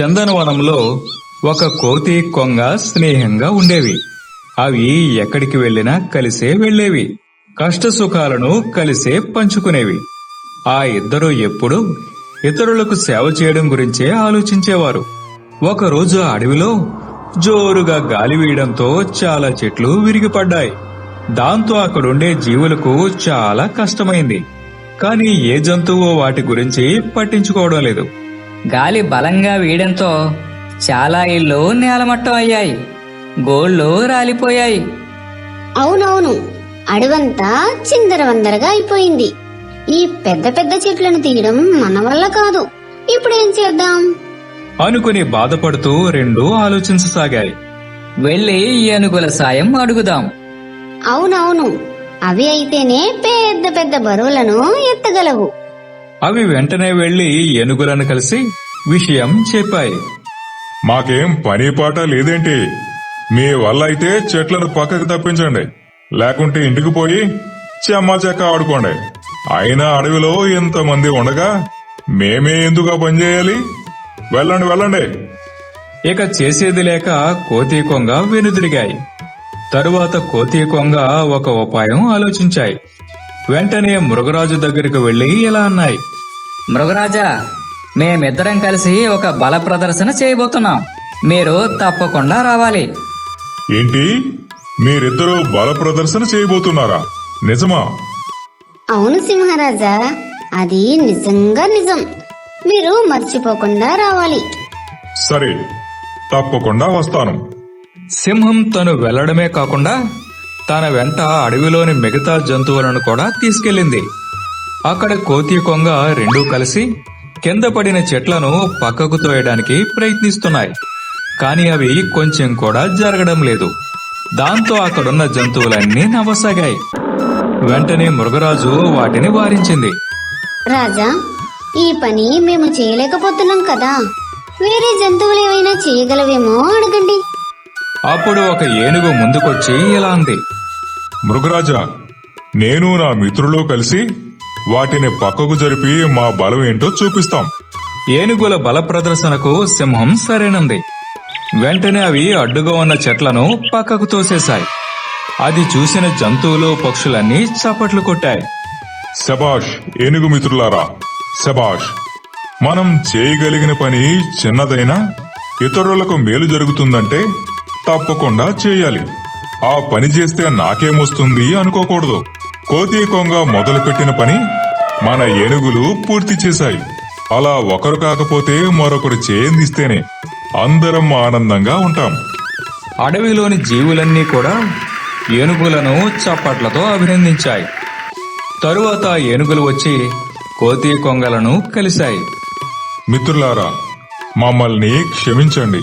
చందనవనంలో ఒక కోతి కొంగ స్నేహంగా ఉండేవి. అవి ఎక్కడికి వెళ్ళినా కలిసే వెళ్ళేవి. కష్టసుఖాలను కలిసే పంచుకునేవి. ఆ ఇద్దరు ఎప్పుడూ ఇతరులకు సేవ చేయడం గురించే ఆలోచించేవారు. ఒకరోజు అడవిలో జోరుగా గాలి వీయడంతో చాలా చెట్లు విరిగిపడ్డాయి. దాంతో అక్కడుండే జీవులకు చాలా కష్టమైంది. కానీ ఏ జంతువు వాటి గురించి పట్టించుకోవడం లేదు. గాలి బలంగా వీయడంతో చాలా ఇళ్ళు నేలమట్టం అయ్యాయి. గోళ్ళు రాలిపోయాయి. అవునవును. అడవంతా చిందరవందరగా అయిపోయింది. ఈ పెద్ద పెద్ద చెట్లను తీయడం మన వల్ల కాదు. ఇప్పుడేం చేద్దాం? అనుకుని బాధపడుతూ రెండూ ఆలోచించసాగాయి. వెళ్ళి ఏనుగుల సాయం అడుగుదాం. అవునవును. అవి అయితేనే పెద్ద పెద్ద బరువులను ఎత్తగలవు. అవి వెంటనే వెళ్ళి ఏనుగులను కలిసి విషయం చెప్పాయి. మాకేం పని పాట లేదేంటి? మీ వల్ల అయితే చెట్లను పక్కకు తప్పించండి. లేకుంటే ఇంటికి పోయి చెమ్మ చెక్క ఆడుకోండి. అయినా అడవిలో ఇంతమంది ఉండగా మేమే ఎందుకు ఆ పని చేయాలి? వెళ్ళండి వెళ్ళండి. ఇక చేసేది లేక కోతి కొంగ వెనుదిరిగాయి. తరువాత కోతి కొంగ ఒక ఉపాయం ఆలోచించాయి. వెంటనే మృగరాజు దగ్గరికి వెళ్ళి ఇలా అన్నాయి. మృగరాజా మేమిద్దరం కలిసి ఒక బల ప్రదర్శన చేయబోతున్నాం. మీరు తప్పకుండా రావాలి. ఏంటి? మీరిద్దరూ బల ప్రదర్శన చేయబోతున్నారా? నిజమా? అవును సింహరాజా అది నిజంగా నిజం. మీరు మర్చిపోకుండా రావాలి. సరే తప్పకుండా వస్తాను. సింహం తను వెళ్ళడమే కాకుండా తన వెంట అడవిలోని మిగతా జంతువులను కూడా తీసుకెళ్ళింది. అక్కడ కోతి కొంగ రెండూ కలిసి కింద పడిన చెట్లను పక్కకు తోయడానికి ప్రయత్నిస్తున్నాయి. కానీ అవి కొంచెం కూడా జరగడం లేదు. దాంతో అక్కడున్న జంతువులన్నీ నవ్వసాగాయి. వెంటనే మృగరాజు వాటిని వారించింది. రాజా ఈ పని మేము చేయలేకపోతున్నాం కదా. వేరే జంతువులు ఏవైనా చేయగలవేమో అడగండి. అప్పుడు ఒక ఏనుగు ముందుకొచ్చి ఇలా అంది. మృగరాజా నేను నా మిత్రులు కలిసి వాటిని పక్కకు జరిపి మా బలం ఏంటో చూపిస్తాం. ఏనుగుల బల ప్రదర్శనకు సింహం సరేనంది. వెంటనే అవి అడ్డుగా ఉన్న చెట్లను పక్కకు తోసేశాయి. అది చూసిన జంతువులు పక్షులన్నీ చప్పట్లు కొట్టాయి. శబాష్ ఏనుగు మిత్రులారా శబాష్ మనం చేయగలిగిన పని చిన్నదైనా ఇతరులకు మేలు జరుగుతుందంటే తప్పకుండా చేయాలి. ఆ పని చేస్తే నాకేమొస్తుంది అనుకోకూడదు. కోతి కొంగ మొదలుపెట్టిన పని మన ఏనుగులు పూర్తి చేశాయి. అలా ఒకరు కాకపోతే మరొకరు చేయందిస్తేనే అందరం ఆనందంగా ఉంటాం. అడవిలోని జీవులన్నీ కూడా ఏనుగులను చప్పట్లతో అభినందించాయి. తరువాత ఏనుగులు వచ్చి కోతి కొంగలను కలిశాయి. మిత్రులారా మమ్మల్ని క్షమించండి.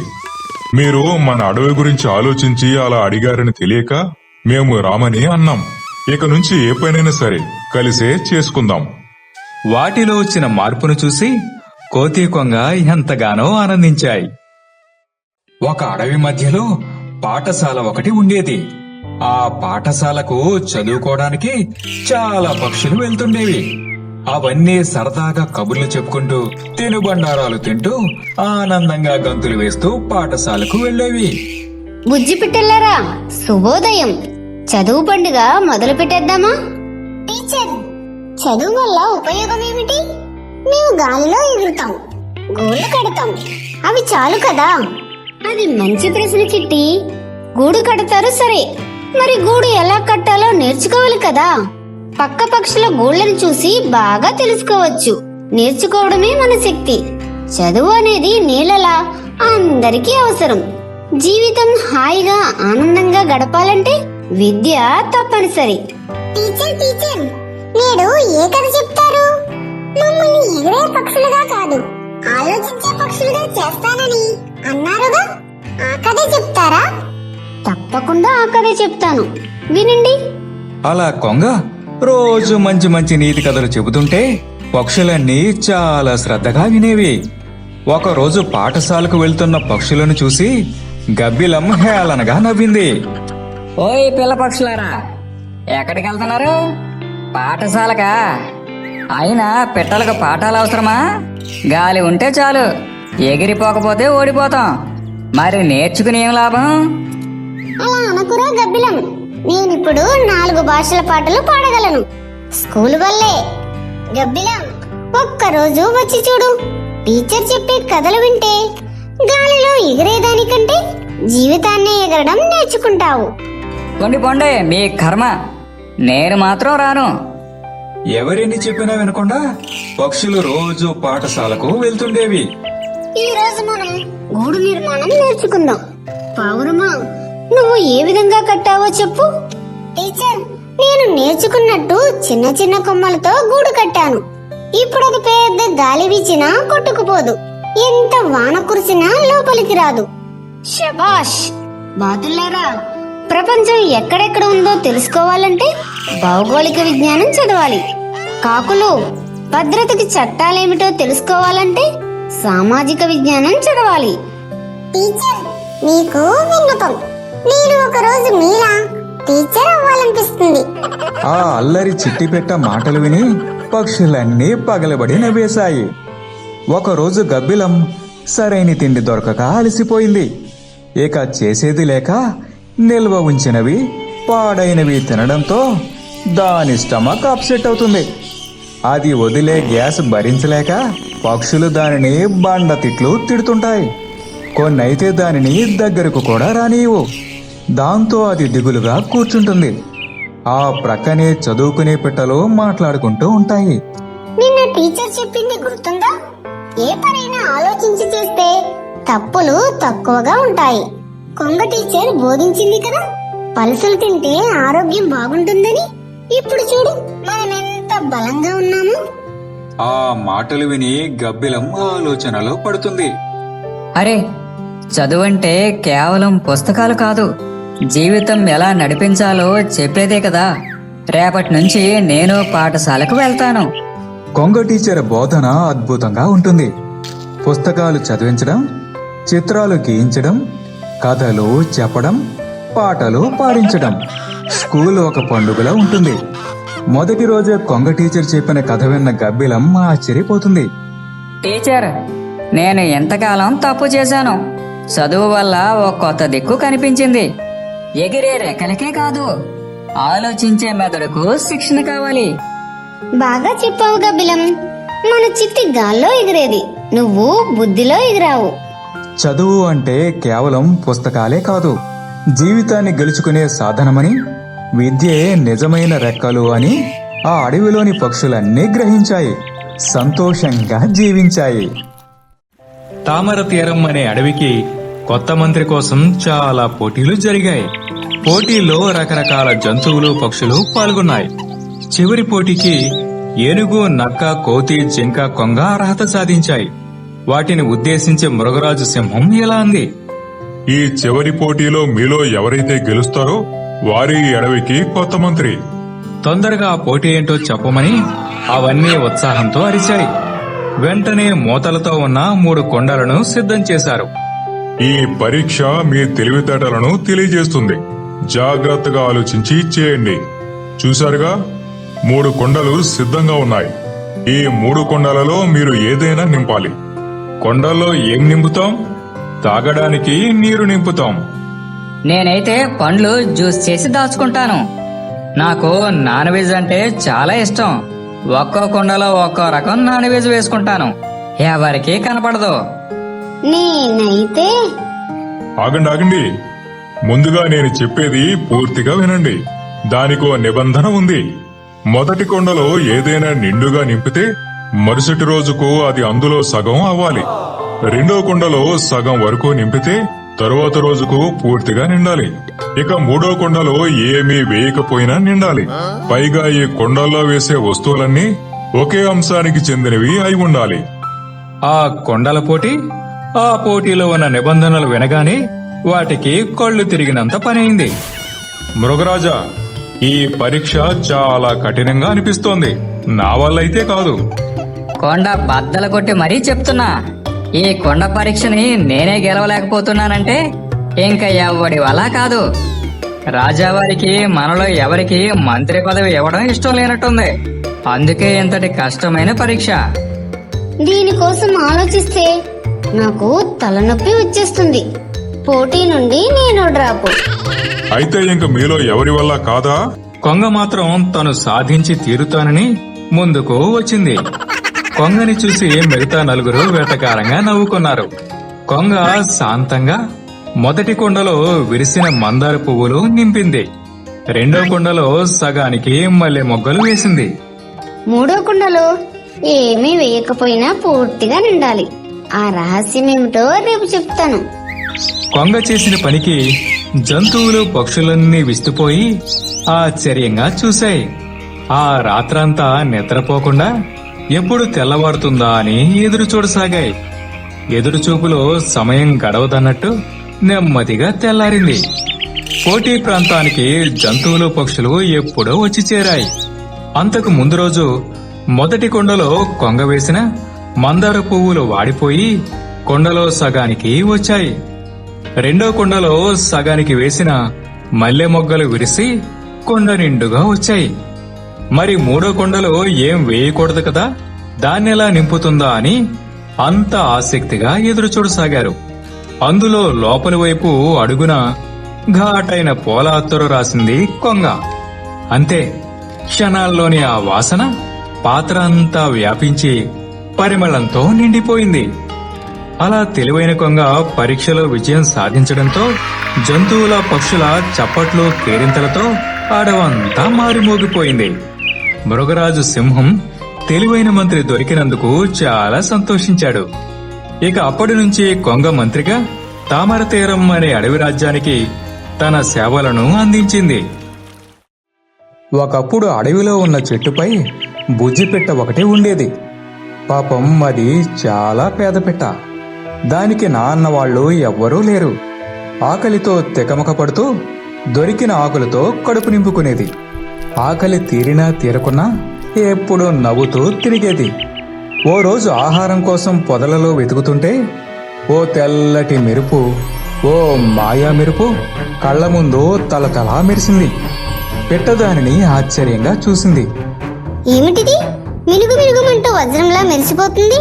మీరు మన అడవి గురించి ఆలోచించి అలా అడిగారని తెలియక మేము రామని అన్నాం. ఇక నుంచి ఏ పనైనా సరే కలిసే చేసుకుందాం. వాటిలో వచ్చిన మార్పును చూసి కోతి కొంగ ఎంతగానో ఆనందించాయి. ఒక అడవి మధ్యలో పాఠశాల ఒకటి ఉండేది. ఆ పాఠశాలకు చదువుకోవడానికి చాలా పక్షులు వెళ్తుండేవి. అవన్నీ సరదాగా కబుర్లు చెప్పుకుంటూ తినుబండారాలు తింటూ ఆనందంగా గంతులు వేస్తూ పాఠశాలకు వెళ్ళేవి. బుజ్జి పిట్టలారా శుభోదయం. చదువు పండుగ మొదలు పెట్టేద్దామా? టీచర్ చదువు వల్ల ఉపయోగం ఏమిటి? మేము గాలిలో ఎగురుతాం గూళ్ళు కడతాం. అవి చాలు కదా? అది మంచి ప్రశ్న చిట్టి. గూడు కడతారు సరే మరి గూడు ఎలా కట్టాలో నేర్చుకోవాలి కదా? పక్క పక్షుల గూళ్ళను చూసి బాగా తెలుసుకోవచ్చు. నేర్చుకోవడమే మన శక్తి. చదువు అనేది నీళ్ళలా అందరికీ అవసరం. జీవితం హాయిగా ఆనందంగా గడపాలంటే విద్య తప్పనిసరి. టీచర్ టీచర్ నేడు ఏ కథ చెప్తారు? మమ్మల్ని ఎగిరే పక్షులుగా కాదు ఆలోచించే పక్షులుగా చేస్తానని అన్నారుగా? ఆ కథ చెప్తారా? తప్పకుండా ఆ కథే చెప్తాను. వినండి. అలా కొంగ? రోజు మంచి మంచి నీతి కథలు చెబుతుంటే పక్షులన్నీ చాలా శ్రద్ధగా వినేవి. ఒకరోజు పాఠశాలకు వెళ్తున్న పక్షులను చూసి గబ్బిలం హేళనగా నవ్వింది. ఓయ్ పిల్ల పక్షులారా ఎక్కడికి వెళ్తున్నారు? పాఠశాలకా? అయినా పిట్టలకు పాఠాలు అవసరమా? గాలి ఉంటే చాలు ఎగిరిపోకపోతే ఓడిపోతాం. మరి నేర్చుకుని ఏం లాభం? అలా అనకురా గబ్బిలం. నేనిప్పుడు నాలుగు భాషల పాటలు పాడగలను. స్కూల్ వల్లే. గబ్బిలం ఒక్కరోజు వచ్చి చూడు. టీచర్ చెప్పే కథలు వింటే గాలిలో ఎగిరేదానికంటే జీవితాన్ని ఎగరడం నేర్చుకుంటావు. పొండి పొండి మీ కర్మ. నేను మాత్రం రాను. ఎవరిని చెప్పినా వినకుండా పక్షులు రోజు పాఠశాలకు వెళ్తుండేవి. ఈ రోజు మనం గూడు నిర్మాణం నేర్చుకుందాం. పావురమా? నువ్వు ఏ విధంగా కట్టావో చెప్పు. టీచర్ నేను నేర్చుకున్నట్టు చిన్న చిన్న కొమ్మలతో గూడు కట్టాను. ఇప్పుడు అది పెద్ద గాలి వీచినా కొట్టుకుపోదు. ఎంత వాన కురిసినా లోపలికి రాదు. శబాష్ బాతుల్లారా ప్రపంచం ఎక్కడెక్కడ ఉందో తెలుసుకోవాలంటే భౌగోళిక విజ్ఞానం చదవాలి. కాకులు భద్రతకి చట్టాలేమిటో తెలుసుకోవాలంటే సామాజిక విజ్ఞానం చదవాలి. టీచర్ నీకు విన్నపం. నేను ఒక రోజు మీలా టీచర్ అవ్వాలనిపిస్తుంది. ఆ అల్లరి చిట్టిపెట్ట మాటలు విని పక్షులన్నీ పగలబడి నవ్వేశాయి. ఒకరోజు గబ్బిలం సరైన తిండి దొరకక అలసిపోయింది. ఇక చేసేది లేక నిల్వ ఉంచినవి పాడైనవి తినడంతో దాని స్టమక్ అప్సెట్ అవుతుంది. అది వదిలే గ్యాస్ భరించలేక పక్షులు దానిని బండ తిట్లు తిడుతుంటాయి. కొన్నైతే దానిని దగ్గరకు కూడా రానియవు దాంతో అది దిగులుగా కూర్చుంటుంది. ఆ ప్రక్కనే చదువుకునే పిట్టలు మాట్లాడుకుంటూ ఉంటాయి. నిన్న టీచర్ చెప్పింది గుర్తుందా? ఏ పనైనా ఆలోచించి చేస్తే తప్పులు తక్కువగా ఉంటాయి. కొంగ టీచర్ బోధించింది కదా పలుసులు తింటే ఆరోగ్యం బాగుంటుందని? ఇప్పుడు చూడు మనం ఎంత బలంగా ఉన్నాము? ఆ మాటలు విని గబ్బిలం ఆలోచనలో పడుతుంది. అరే చదువంటే కేవలం పుస్తకాలు కాదు జీవితం ఎలా నడిపించాలో చెప్పేదే కదా. రేపటి నుంచి నేను పాఠశాలకు వెళ్తాను. కొంగ టీచర్ బోధన అద్భుతంగా ఉంటుంది. పుస్తకాలు చదివించడం చిత్రాలు గీయించడం కథలు చెప్పడం పాటలు పాడించడం స్కూల్ ఒక పండుగలా ఉంటుంది. మొదటి రోజే కొంగ టీచర్ చెప్పిన కథ విన్న గబ్బిలం ఆశ్చర్యపోతుంది. టీచర్ నేను ఎంతకాలం తప్పు చేశాను? చదువు వల్ల ఓ కొత్త దిక్కు కనిపించింది. ఎగిరే రెక్కలకే కాదు. ఆలోచించే మెదడుకు శిక్షణ కావాలి. బాగా చెప్పావు గబ్బిలం. మన చిట్టి గాల్లో ఎగిరేది. నువ్వు బుద్ధిలో ఎగిరావు. చదువు అంటే కేవలం పుస్తకాలే కాదు. జీవితాన్ని గెలుచుకునే సాధనమని విద్యే నిజమైన రెక్కలు అని ఆ అడవిలోని పక్షులన్నీ గ్రహించాయి. సంతోషంగా జీవించాయి. తామర తీరం అనే అడవికి కొత్త మంత్రి కోసం చాలా పోటీలు జరిగాయి. పోటీల్లో రకరకాల జంతువులు పక్షులు పాల్గొన్నాయి. చివరి పోటీకి ఏనుగు నక్క కోతి జింక కొంగ అర్హత సాధించాయి. వాటిని ఉద్దేశించి మృగరాజు సింహం ఇలా అంది ఈ చివరి పోటీలో మీలో ఎవరైతే గెలుస్తారో వారి అడవికి కొత్త మంత్రి. తొందరగా ఆ పోటీ ఏంటో చెప్పమని అవన్నీ ఉత్సాహంతో అరిచాయి. వెంటనే మూతలతో ఉన్న మూడు కొండలను సిద్ధం చేశారు. ఈ పరీక్ష మీ తెలివితేటలను తెలియజేస్తుంది. జాగ్రత్తగా ఆలోచించి చేయండి. చూశారుగా? మూడు కొండలు సిద్ధంగా ఉన్నాయి. ఈ మూడు కొండలలో మీరు ఏదైనా నింపాలి. కొండల్లో ఏం నింపుతాం? తాగడానికి నీరు నింపుతాం. నేనైతే పండ్లు జ్యూస్ చేసి దాచుకుంటాను. నాకు నాన్ వెజ్ అంటే చాలా ఇష్టం. ఒక్కో కుండలో ఒక్కో రకం నాన్ వెజ్ వేసుకుంటాను. ఎవరికీ కనపడదు. నేనైతే ఆగండి ఆగండి. ముందుగా నేను చెప్పేది పూర్తిగా వినండి. దానికో నిబంధన ఉంది. మొదటి కొండలో ఏదైనా నిండుగా నింపితే మరుసటి రోజుకు అది అందులో సగం అవ్వాలి. రెండో కొండలో సగం వరకు నింపితే తరువాత రోజుకు పూర్తిగా నిండాలి. ఇక మూడో కొండలో ఏమీ వేయకపోయినా నిండాలి. పైగా ఈ కొండల్లో వేసే వస్తువులన్నీ ఒకే అంశానికి చెందినవి అయి ఉండాలి. ఆ కొండల పోటీ ఆ పోటీలో ఉన్న నిబంధనలు వినగానే వాటికి కళ్ళు తిరిగినంత పనైంది. మృగరాజా ఈ పరీక్ష చాలా కఠినంగా అనిపిస్తోంది. నా వల్లైతే కాదు. కొండ బద్దలు కొట్టి మరీ చెప్తున్నా. ఈ కొండ పరీక్షని నేనే గెలవలేకపోతున్నానంటే ఇంకా ఎవడి వల్ల కాదు. రాజావారికి మనలో ఎవరికి మంత్రి పదవి ఇవ్వడం ఇష్టం లేనట్టుంది. అందుకే ఇంతటి కష్టమైన పరీక్ష. దీనికోసం ఆలోచిస్తే నాకు తలనొప్పి వచ్చేస్తుంది. పోటీ నుండి నేను డ్రాపు. అయితే ఇంక మీలో ఎవరి వల్ల కాదా? కొంగ మాత్రం తను సాధించి తీరుతానని ముందుకు వచ్చింది. కొంగని చూసి మిగతా నలుగురు వెటకారంగా నవ్వుకున్నారు. కొంగ శాంతంగా మొదటి కొండలో విరిసిన మందార పువ్వులు నింపింది. రెండో కొండలో సగానికి మల్లె మొగ్గలు వేసింది. మూడో కుండలో ఏమీ వేయకపోయినా పూర్తిగా నిండాలి. ఆ రహస్యం ఏమిటో రేపు చెప్తాను. కొంగ చేసిన పనికి జంతువులు పక్షులన్నీ విస్తుపోయి ఆశ్చర్యంగా చూశాయి. ఆ రాత్రంతా నిద్రపోకుండా ఎప్పుడు తెల్లవారుతుందా అని ఎదురు చూడసాగాయి. ఎదురుచూపులో సమయం గడవదన్నట్టు నెమ్మదిగా తెల్లారింది. పోటీ ప్రాంతానికి జంతువులు పక్షులు ఎప్పుడో వచ్చి చేరాయి. అంతకు ముందు రోజు మొదటి కొండలో కొంగ వేసిన మందార పువ్వులు వాడిపోయి కొండలో సగానికి వచ్చాయి. రెండో కుండలో సగానికి వేసిన మల్లె మొగ్గలు విరిసి కొండ నిండుగా వచ్చాయి. మరి మూడో కొండలో ఏం వేయకూడదు కదా? దాన్నెలా నింపుతుందా అని అంత ఆసక్తిగా ఎదురుచూడసాగారు అందులో లోపలి వైపు అడుగున ఘాటైన పూల రాసింది కొంగ. అంతే క్షణాల్లోని ఆ వాసన పాత్ర అంతా వ్యాపించి పరిమళంతో నిండిపోయింది. అలా తెలివైన కొంగ పరీక్షలో విజయం సాధించడంతో జంతువుల పక్షుల చప్పట్లు కేరింతలతో అడవంతా మారిమోగిపోయింది. మృగరాజు సింహం తెలివైన మంత్రి దొరికినందుకు చాలా సంతోషించాడు. ఇక అప్పటి నుంచి కొంగ మంత్రిగా తామర తీరం అనే అడవి రాజ్యానికి తన సేవలను అందించింది. ఒకప్పుడు అడవిలో ఉన్న చెట్టుపై బుజ్జిపెట్ట ఒకటి ఉండేది. పాపం అది చాలా పేద పెట్ట దానికి నాన్న వాళ్ళు ఎవ్వరూ లేరు. ఆకలితో తెకమక పడుతూ దొరికిన ఆకులతో కడుపు నింపుకునేది. ఆకలి తీరినా తీరకున్నా ఎప్పుడూ నవ్వుతూ తిరిగేది. ఓ రోజు ఆహారం కోసం పొదలలో వెతుకుతుంటే ఓ తెల్లటి మెరుపు ఓ మాయా మెరుపు కళ్ళ ముందు తలతలా మెరిసింది. పెట్టదానిని ఆశ్చర్యంగా చూసింది. ఏమిటిది? మినుగు మినుగుమంటూ వజ్రంలా మెరిసిపోతుంది?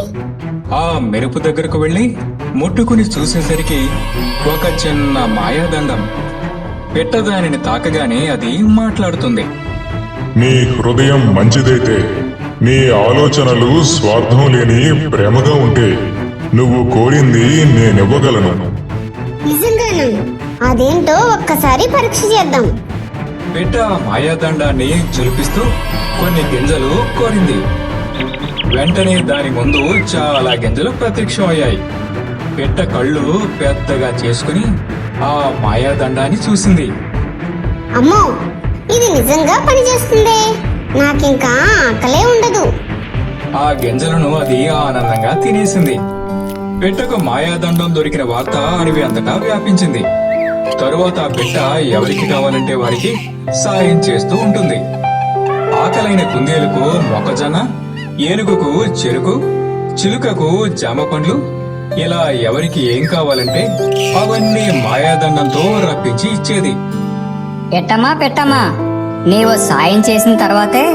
ఆ మెరుపు దగ్గరకు వెళ్ళి ముట్టుకుని చూసేసరికి ఒక చిన్న మాయాదండం. పెట్టదానిని తాకగానే అది మాట్లాడుతుంది. నీ హృదయం మంచిదైతే నీ ఆలోచనలు స్వార్థం లేని ప్రేమగా ఉంటే నువ్వు కోరింది నేనివ్వగలను. నిజంగాను. అదేంటో ఒక్కసారి పరీక్ష చేద్దాం. పెట్ట ఆ మాయాదండాన్ని చులిపిస్తూ కొన్ని గింజలు కోరింది. వెంటనే దాని ముందు చాలా గింజలు ప్రత్యక్షమయ్యాయి. పెట్ట కళ్ళు పెద్దగా చేసుకుని ఆ మాయాదండాన్ని చూసింది. అమ్మో ఇది నిజంగా పనిచేస్తుందే. నాకింకా ఆకలే ఉండదు. ఆ గింజలను అది ఆనందంగా తినేసింది. పెట్టకు మాయాదండం దొరికిన వార్త అడవి అంతటా వ్యాపించింది. తరువాత ఆ పెట్ట ఎవరికి కావాలంటే వారికి సాయం చేస్తూ ఉంటుంది. ఆకలైన కుందేలుకు మొక్కజొన్న ఏనుగుకు చెరుకు చిలుకకు జామ పండ్లు ఇలా ఎవరికి ఏం కావాలంటే అవన్నీ మాయాదండంతో రప్పించి ఇచ్చేది. పెట్టమ్మా పెట్టమ్మా. నీవు సాయం చేసిన తర్వాతే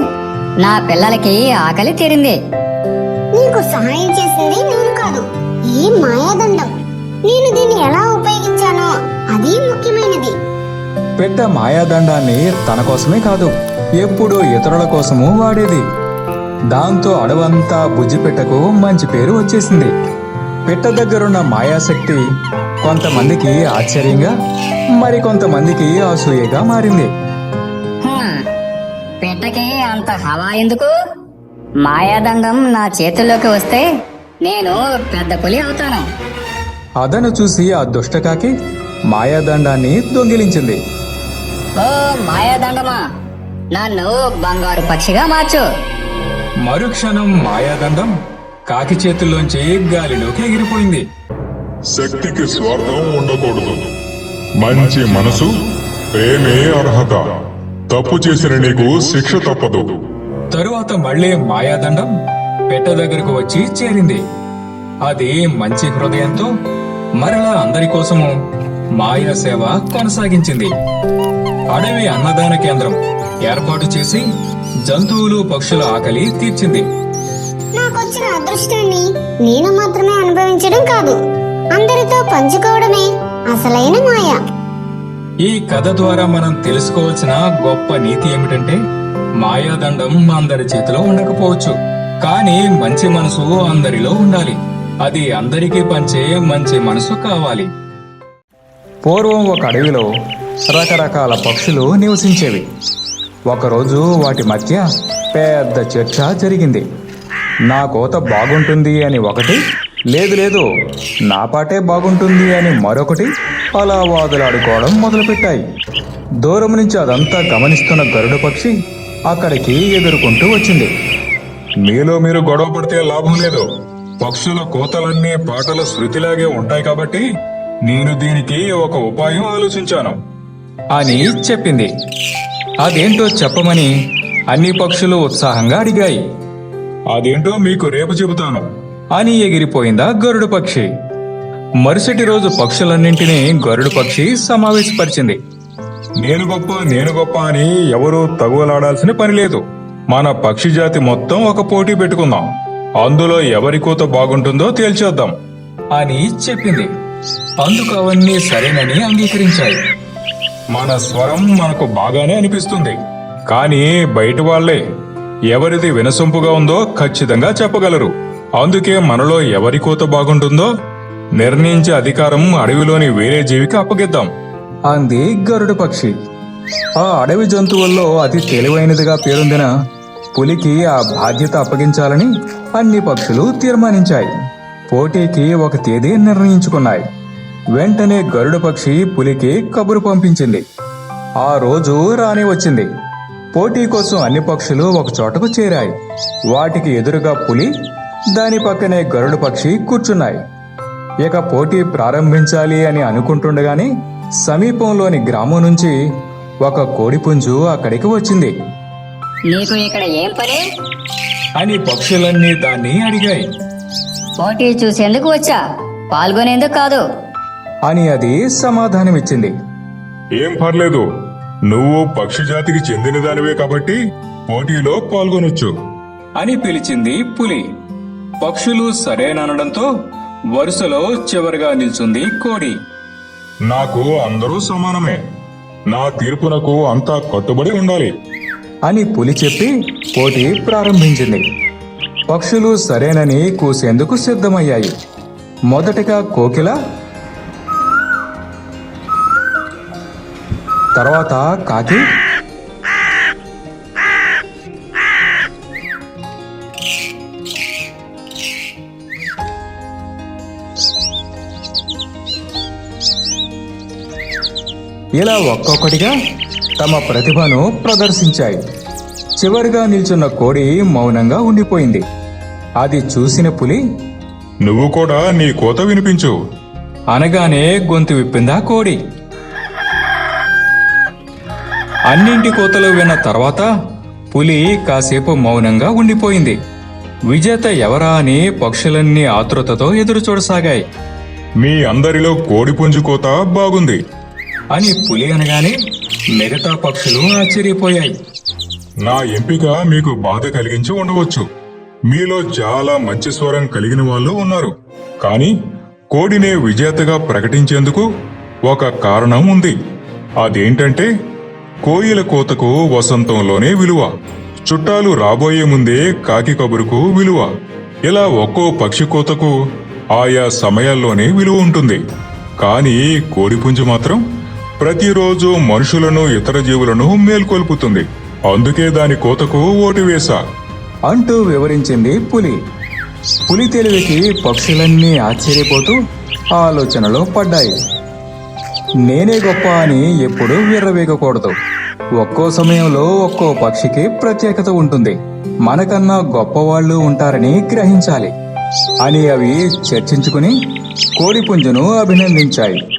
నా పిల్లలకి ఆకలి తీరింది. నీకు సహాయం చేసింది నేను కాదు ఈ మాయాదండం. నేను దీన్ని ఎలా ఉపయోగించానో అది ముఖ్యమైనది. పెట్ట మాయాదండాన్ని తన కోసమే కాదు ఎప్పుడూ ఇతరుల కోసము వాడేది. దాంతో అడవంతా బుజ్జిపెట్టకు మంచి పేరు వచ్చేసింది. పెట్ట దగ్గరున్న మాయాశక్తి కొంతమందికి ఆశ్చర్యంగా మరికొంతమందికి అసూయగా మారింది. పెట్టకి అంత హవా ఎందుకు? మాయాదండం నా చేతుల్లోకి వస్తే నేను పెద్ద పులి అవుతాను. అదను చూసి ఆ దుష్టకాకి మాయాదండాన్ని దొంగిలించింది. ఓ మాయాదండమా? నన్ను బంగారు పక్షిగా మార్చు. మరుక్షణం మాయాదండం కాకి చేతుల్లోంచి గాలిలోకి ఎగిరిపోయింది. శక్తికి స్వార్థం ఉండకూడదు. మంచి మనసు ప్రేమే అర్హత. తప్పు చేసిన నీకు శిక్ష తప్పదు. తరువాత మళ్ళీ మాయాదండం పెట్ట దగ్గరకు వచ్చి చేరింది. అది మంచి హృదయంతో మరలా అందరి కోసము మాయా సేవ కొనసాగించింది. అడవి అన్నదాన కేంద్రం ఏర్పాటు చేసి జంతువులు పక్షుల ఆకలి తీర్చింది. నాకొచ్చిన అదృష్టాన్ని నేను మాత్రమే అనుభవించడం కాదు అందరితో పంచుకోవడమే అసలైన మాయ. ఈ కథ ద్వారా మనం తెలుసుకోవాల్సిన గొప్ప నీతి ఏమిటంటే మాయాదండం అందరి చేతిలో ఉండకపోవచ్చు కానీ మంచి మనసు అందరిలో ఉండాలి. అది అందరికీ పంచే మంచి మనసు కావాలి. పూర్వం ఒక అడవిలో రకరకాల పక్షులు నివసించేవి. ఒకరోజు వాటి మధ్య పెద్ద చర్చ జరిగింది. నా కోత బాగుంటుంది అని ఒకటి లేదు లేదు నా పాటే బాగుంటుంది అని మరొకటి అలా వాదులాడుకోవడం మొదలుపెట్టాయి. దూరం నుంచి అదంతా గమనిస్తున్న గరుడ పక్షి అక్కడికి ఎదుర్కొంటూ వచ్చింది. మీలో మీరు గొడవ పడితే లాభం లేదు. పక్షుల కోతలన్నీ పాటల శృతిలాగే ఉంటాయి కాబట్టి నేను దీనికి ఒక ఉపాయం ఆలోచించాను. అని చెప్పింది. అదేంటో చెప్పమని అన్ని పక్షులు ఉత్సాహంగా అడిగాయి. అదేంటో మీకు రేపు చెబుతాను. అని ఎగిరిపోయిందా గరుడు పక్షి. మరుసటి రోజు పక్షులన్నింటినీ గరుడు పక్షి సమావేశపరిచింది. నేను గొప్ప నేను గొప్ప అని ఎవరూ తగువలాడాల్సిన పని లేదు. మన పక్షి జాతి మొత్తం ఒక పోటీ పెట్టుకుందాం. అందులో ఎవరి కూత బాగుంటుందో తేల్చేద్దాం. అని చెప్పింది. అందుకు అవన్నీ సరేనని అంగీకరించాయి. మన స్వరం మనకు బాగానే అనిపిస్తుంది. కానీ బయట వాళ్ళే ఎవరిది వినసొంపుగా ఉందో ఖచ్చితంగా చెప్పగలరు. అందుకే మనలో ఎవరి కూత బాగుంటుందో నిర్ణయించే అధికారం అడవిలోని వేరే జీవికి అప్పగిద్దాం. అంది గరుడు పక్షి. ఆ అడవి జంతువుల్లో అతి తెలివైనదిగా పేరొందిన పులికి ఆ బాధ్యత అప్పగించాలని అన్ని పక్షులు తీర్మానించాయి. పోటీకి ఒక తేదీ నిర్ణయించుకున్నాయి. వెంటనే గరుడ పక్షి పులికి కబురు పంపించింది. ఆ రోజు రాని వచ్చింది. పోటీ కోసం అన్ని పక్షులు ఒక చోటకు చేరాయి. వాటికి ఎదురుగా పులి దాని పక్కనే గరుడ పక్షి కూర్చున్నాయి. ఇక పోటీ ప్రారంభించాలి అని అనుకుంటుండగానే సమీపంలోని గ్రామం నుంచి ఒక కోడిపుంజు అక్కడికి వచ్చింది. నీకు ఇక్కడ ఏం పని? అని పక్షులన్నీ దాన్ని అడిగాయి. పోటీ చూసేందుకు వచ్చా? పాల్గొనేందుకు కాదు. అని అది సమాధానమిచ్చింది. ఏం పర్లేదు. నువ్వు పక్షి జాతికి చెందిన దానివే కాబట్టి పోటీలో పాల్గొనొచ్చు. అని పిలిచింది పులి. పక్షులు సరేననడంతో వరుసలో చివరిగా నిల్చుంది కోడి. నాకు అందరూ సమానమే. నా తీర్పునకు అంతా కట్టుబడి ఉండాలి. అని పులి చెప్పి పోటీ ప్రారంభించింది. పక్షులు సరేనని కూసేందుకు సిద్ధమయ్యాయి. మొదటగా కోకిల తర్వాత కాకి? ఇలా ఒక్కొక్కటిగా తమ ప్రతిభను ప్రదర్శించాయి. చివరిగా నిల్చున్న కోడి మౌనంగా ఉండిపోయింది. అది చూసిన పులి నువ్వు కూడా నీ కోత వినిపించు. అనగానే గొంతు విప్పిందా కోడి. అన్నింటి కోతలు విన్న తర్వాత పులి కాసేపు మౌనంగా ఉండిపోయింది. విజేత ఎవరా అని పక్షులన్నీ ఆతృతతో ఎదురు చూడసాగాయి. మీ అందరిలో కోడిపుంజు కోత బాగుంది. అని పులి అనగానే మిగతా పక్షులు ఆశ్చర్యపోయాయి. నా ఎంపిక మీకు బాధ కలిగించి ఉండవచ్చు. మీలో చాలా మంచి స్వరం కలిగిన వాళ్ళు ఉన్నారు. కానీ కోడినే విజేతగా ప్రకటించేందుకు ఒక కారణం ఉంది. అదేంటంటే కోయిల కోతకు వసంతంలోనే విలువ. చుట్టాలు రాబోయే ముందే కాకి కబురుకు విలువ. ఇలా ఒక్కో పక్షి కోతకు ఆయా సమయాల్లోనే విలువ ఉంటుంది. కానీ కోడిపుంజు మాత్రం ప్రతిరోజు మనుషులను ఇతర జీవులను మేల్కొల్పుతుంది. అందుకే దాని కోతకు ఓటు వేశా. అంటూ వివరించింది పులి. పులి తెలివికి పక్షులన్నీ ఆశ్చర్యపోతూ ఆలోచనలో పడ్డాయి. నేనే గొప్ప అని ఎప్పుడూ విర్రవేయకూడదు ఒక్కో సమయంలో ఒక్కో పక్షికి ప్రత్యేకత ఉంటుంది. మనకన్నా గొప్పవాళ్ళు ఉంటారని గ్రహించాలి. అని అవి చర్చించుకుని కోడిపుంజును అభినందించాయి.